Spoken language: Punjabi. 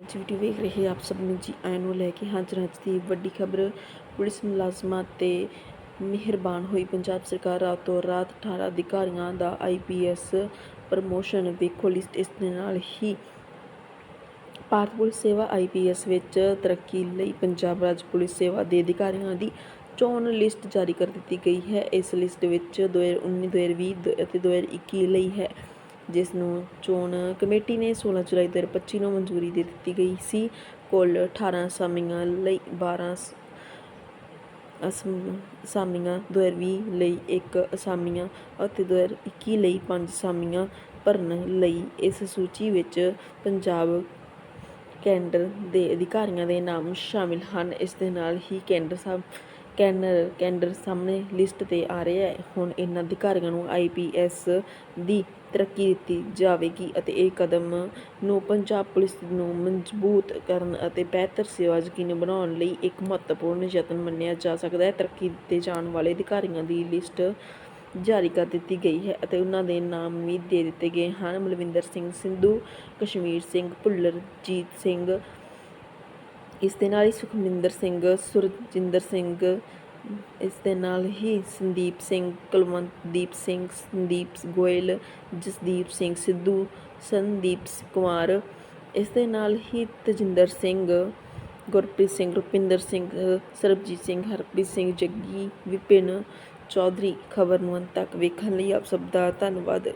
ਜੀ ਵੀਡੀਓ ਵੇਖ ਰਹੇ ਆਪ ਸਭ ਨੂੰ ਜੀ, ਆਇਆਂ ਨੂੰ ਲੈ ਕੇ ਹਾਜ਼ਰ ਹਾਂ ਅੱਜ ਦੀ ਵੱਡੀ ਖਬਰ। ਪੁਲਿਸ ਮੁਲਾਜ਼ਮਾਂ ਤੇ ਮਿਹਰਬਾਨ ਹੋਈ ਪੰਜਾਬ ਸਰਕਾਰ ਰਾਤੋਂ ਰਾਤ 18 ਅਧਿਕਾਰੀਆਂ ਦਾ ਆਈਪੀਐਸ ਪ੍ਰਮੋਸ਼ਨ। ਵੇਖੋ ਲਿਸਟ, ਇਸ ਦੇ ਨਾਲ ਹੀ ਭਾਰਤ ਪੁਲਿਸ ਸੇਵਾ ਆਈਪੀਐਸ ਵਿੱਚ ਤਰੱਕੀ ਲਈ ਪੰਜਾਬ ਰਾਜ ਪੁਲਿਸ ਸੇਵਾ ਦੇ ਅਧਿਕਾਰੀਆਂ ਦੀ ਚੋਣ ਲਿਸਟ ਜਾਰੀ ਕਰ ਦਿੱਤੀ ਗਈ ਹੈ। ਇਸ ਲਿਸਟ ਵਿੱਚ 2019 2020 ਅਤੇ 2021 ਲਈ ਹੈ। ਜਿਸ ਨੂੰ ਚੋਣ ਕਮੇਟੀ ਨੇ 16 ਜੁਲਾਈ 2025 ਨੂੰ ਮਨਜ਼ੂਰੀ ਦੇ ਦਿੱਤੀ ਗਈ ਸੀ। ਕੁੱਲ 18 ਅਸਾਮੀਆਂ ਲਈ 12 ਸ- ਅਸਮ ਅਸਾਮੀਆਂ 2020 ਲਈ ਇੱਕ ਅਸਾਮੀਆਂ ਅਤੇ 2021 ਲਈ ਪੰਜ ਅਸਾਮੀਆਂ ਭਰਨ ਲਈ ਇਸ ਸੂਚੀ ਵਿੱਚ ਪੰਜਾਬ ਕੇਂਦਰ ਦੇ ਅਧਿਕਾਰੀਆਂ ਦੇ ਨਾਮ ਸ਼ਾਮਿਲ ਹਨ। ਇਸ ਦੇ ਨਾਲ ਹੀ ਕੇਂਦਰ ਸਾਹਿਬ ਕੈਨਰ, ਕੈਂਡਰ ਸਾਹਮਣੇ ਲਿਸਟ ਤੇ ਆ ਰਿਹਾ ਹੈ। ਹੁਣ ਇਹਨਾਂ ਅਧਿਕਾਰੀਆਂ ਨੂੰ ਆਈਪੀਐਸ ਦੀ ਤਰੱਕੀ ਦਿੱਤੀ ਜਾਵੇਗੀ ਅਤੇ ਇਹ ਕਦਮ ਨੂੰ ਪੰਜਾਬ ਪੁਲਿਸ ਨੂੰ ਮਜ਼ਬੂਤ ਕਰਨ ਅਤੇ ਬਿਹਤਰ ਸੇਵਾ ਯਕੀਨੀ ਬਣਾਉਣ ਲਈ ਇੱਕ ਮਹੱਤਵਪੂਰਨ ਯਤਨ ਮੰਨਿਆ ਜਾ ਸਕਦਾ ਹੈ। ਤਰੱਕੀ ਦਿੱਤੇ ਜਾਣ ਵਾਲੇ ਅਧਿਕਾਰੀਆਂ ਦੀ ਲਿਸਟ ਜਾਰੀ ਕਰ ਦਿੱਤੀ ਗਈ ਹੈ ਅਤੇ ਉਹਨਾਂ ਦੇ ਨਾਮ ਵੀ ਦੇ ਦਿੱਤੇ ਗਏ ਹਨ। ਮਲਵਿੰਦਰ ਸਿੰਘ, ਸਿੰਧੂ, ਕਸ਼ਮੀਰ ਸਿੰਘ, ਭੁੱਲਰਜੀਤ ਸਿੰਘ ਇਸ ਦੇ ਨਾਲ ਹੀ ਸੁਖਮਿੰਦਰ ਸਿੰਘ, ਸੁਰਜਿੰਦਰ ਸਿੰਘ, ਇਸ ਦੇ ਨਾਲ ਹੀ ਸੰਦੀਪ ਸਿੰਘ, ਕੁਲਵੰਤਦੀਪ ਸਿੰਘ, ਸੰਦੀਪ ਗੋਇਲ, ਜਸਦੀਪ ਸਿੰਘ ਸਿੱਧੂ, ਸੰਦੀਪ ਕੁਮਾਰ, ਇਸ ਦੇ ਨਾਲ ਹੀ ਤਜਿੰਦਰ ਸਿੰਘ, ਗੁਰਪ੍ਰੀਤ ਸਿੰਘ, ਰੁਪਿੰਦਰ ਸਿੰਘ, ਸਰਬਜੀਤ ਸਿੰਘ, ਹਰਪ੍ਰੀਤ ਸਿੰਘ, ਜੱਗੀ ਵਿਪਿਨ ਚੌਧਰੀ ਖਬਰ ਨੂੰ ਅੰਤ ਤੱਕ ਵੇਖਣ ਲਈ ਆਪ ਸਭ ਦਾ ਧੰਨਵਾਦ।